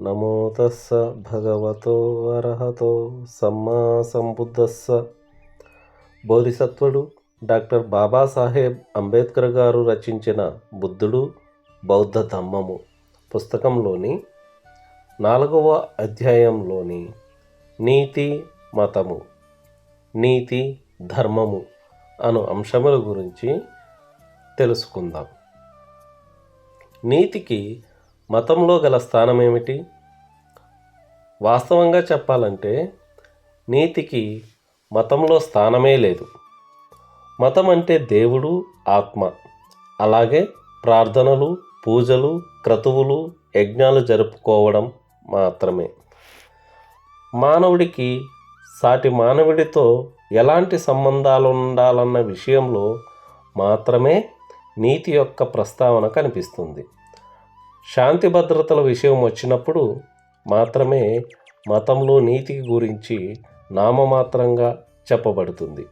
నమో తస్స భగవతో అర్హతో సమ్మా సంబుద్ధస్స. బోధిసత్వుడు డాక్టర్ బాబాసాహెబ్ అంబేద్కర్ గారు రచించిన బుద్ధుడు బౌద్ధ ధమ్మము పుస్తకంలోని నాలుగవ అధ్యాయంలోని నీతి మతము నీతి ధర్మము అను అంశముల గురించి తెలుసుకుందాం. నీతికి మతంలో గల స్థానం ఏమిటి వాస్తవంగా చెప్పాలంటే నీతికి మతంలో స్థానమే లేదు. మతం అంటే దేవుడు ఆత్మ. అలాగే ప్రార్థనలు పూజలు క్రతువులు యజ్ఞాలు జరుపుకోవడం మాత్రమే. మానవుడికి సాటి మానవుడితో ఎలాంటి సంబంధాలు ఉండాలన్న విషయంలో మాత్రమే నీతి యొక్క ప్రస్తావన కనిపిస్తుంది. శాంతి భద్రతల విషయం వచ్చినప్పుడు మాత్రమే మతంలో నీతి గురించి నామమాత్రంగా చెప్పబడుతుంది.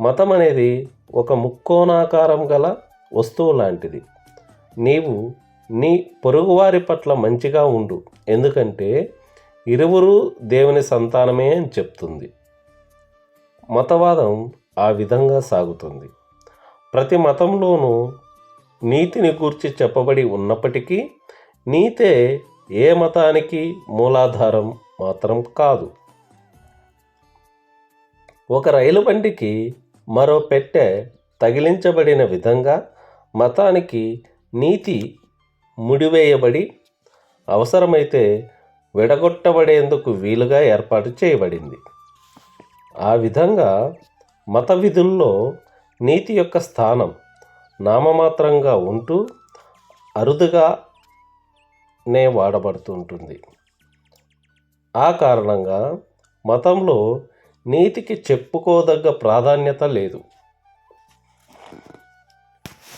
మతం అనేది ఒక ముక్కోణాకారం గల వస్తువు లాంటిది. నీవు నీ పొరుగువారి పట్ల మంచిగా ఉండు. ఎందుకంటే ఇరువురు దేవుని సంతానమే అని చెప్తుంది. మతవాదం ఆ విధంగా సాగుతుంది. ప్రతి మతంలోనూ నీతిని గూర్చి చెప్పబడి ఉన్నప్పటికీ నీతే ఏ మతానికి మూలాధారం మాత్రం కాదు. ఒక రైలు బండికి మరో పెట్టె తగిలించబడిన విధంగా మతానికి నీతి ముడివేయబడి అవసరమైతే విడగొట్టబడేందుకు వీలుగా ఏర్పాటు చేయబడింది. ఆ విధంగా మత విధుల్లో నీతి యొక్క స్థానం నామమాత్రంగా ఉంటూ అరుదుగానే వాడబడుతుంటుంది. ఆ కారణంగా మతంలో నీతికి చెప్పుకోదగ్గ ప్రాధాన్యత లేదు.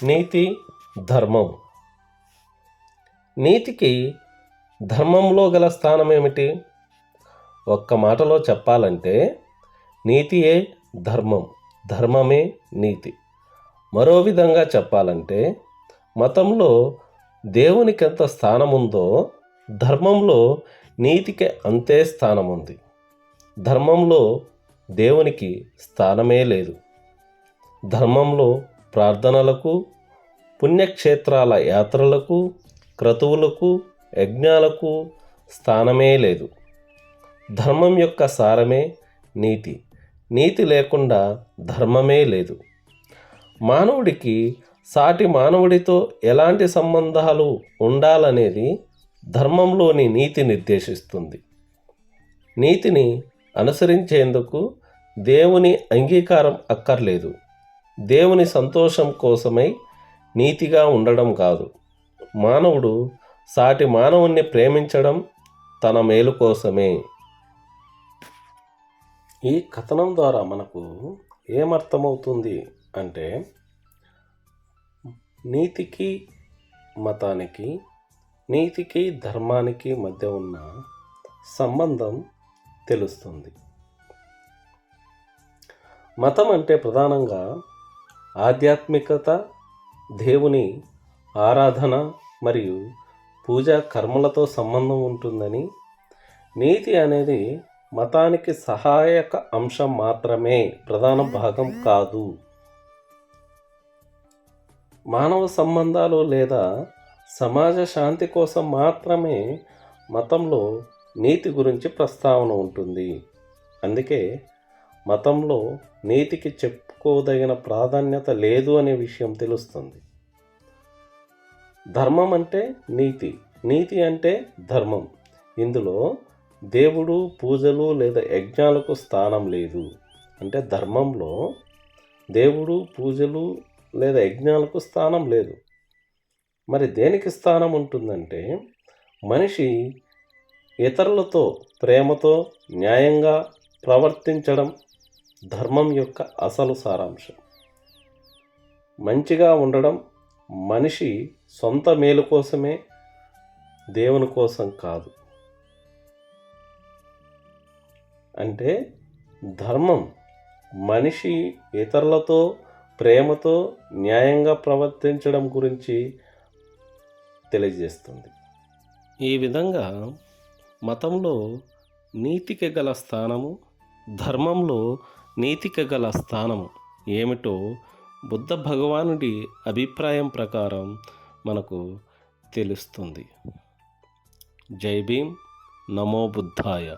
నీతి ధర్మం. నీతికి ధర్మంలో గల స్థానం ఏమిటి ఒక్క మాటలో చెప్పాలంటే నీతియే ధర్మం ధర్మమే నీతి. మరో విధంగా చెప్పాలంటే మతంలో దేవునికి ఎంత స్థానం ఉందో ధర్మంలో నీతికి అంతే స్థానం ఉంది ధర్మంలో దేవునికి స్థానమే లేదు. ధర్మంలో ప్రార్థనలకు పుణ్యక్షేత్రాల యాత్రలకు క్రతువులకు యజ్ఞాలకు స్థానమే లేదు. ధర్మం యొక్క సారమే నీతి. నీతి లేకుండా ధర్మమే లేదు. మానవుడికి సాటి మానవుడితో ఎలాంటి సంబంధాలు ఉండాలనేది ధర్మంలోని నీతి నిర్దేశిస్తుంది. నీతిని అనుసరించేందుకు దేవుని అంగీకారం అక్కర్లేదు. దేవుని సంతోషం కోసమై నీతిగా ఉండడం కాదు. మానవుడు సాటి మానవుణ్ణి ప్రేమించడం తన మేలు కోసమే. ఈ కథనం ద్వారా మనకు ఏమర్థమవుతుంది? అంటే నీతికి మతానికి నీతికి ధర్మానికి మధ్య ఉన్న సంబంధం తెలుస్తుంది. మతం అంటే ప్రధానంగా ఆధ్యాత్మికత దేవుని ఆరాధన మరియు పూజా కర్మలతో సంబంధం ఉంటుందని నీతి అనేది మతానికి సహాయక అంశం మాత్రమే ప్రధాన భాగం కాదు. మానవ సంబంధాలు లేదా సమాజ శాంతి కోసం మాత్రమే మతంలో నీతి గురించి ప్రస్తావన ఉంటుంది. అందుకే మతంలో నీతికి చెప్పుకోదగిన ప్రాధాన్యత లేదు అనే విషయం తెలుస్తుంది. ధర్మం అంటే నీతి నీతి అంటే ధర్మం. ఇందులో దేవుడు పూజలు లేదా యజ్ఞాలకు స్థానం లేదు. అంటే ధర్మంలో దేవుడు పూజలు లేదా యజ్ఞాలకు స్థానం లేదు. మరి దేనికి స్థానం ఉంటుందంటే మనిషి ఇతరులతో ప్రేమతో న్యాయంగా ప్రవర్తించడం ధర్మం యొక్క అసలు సారాంశం. మంచిగా ఉండడం మనిషి సొంత మేలు కోసమే దేవుని కోసం కాదు. అంటే ధర్మం మనిషి ఇతరులతో ప్రేమతో న్యాయంగా ప్రవర్తించడం గురించి తెలియజేస్తుంది. ఈ విధంగా మతంలో నీతికి గల స్థానము ధర్మంలో నీతికి గల స్థానము ఏమిటో బుద్ధ భగవానుడి అభిప్రాయం ప్రకారం మనకు తెలుస్తుంది. జై భీమ్. నమో బుద్ధాయ.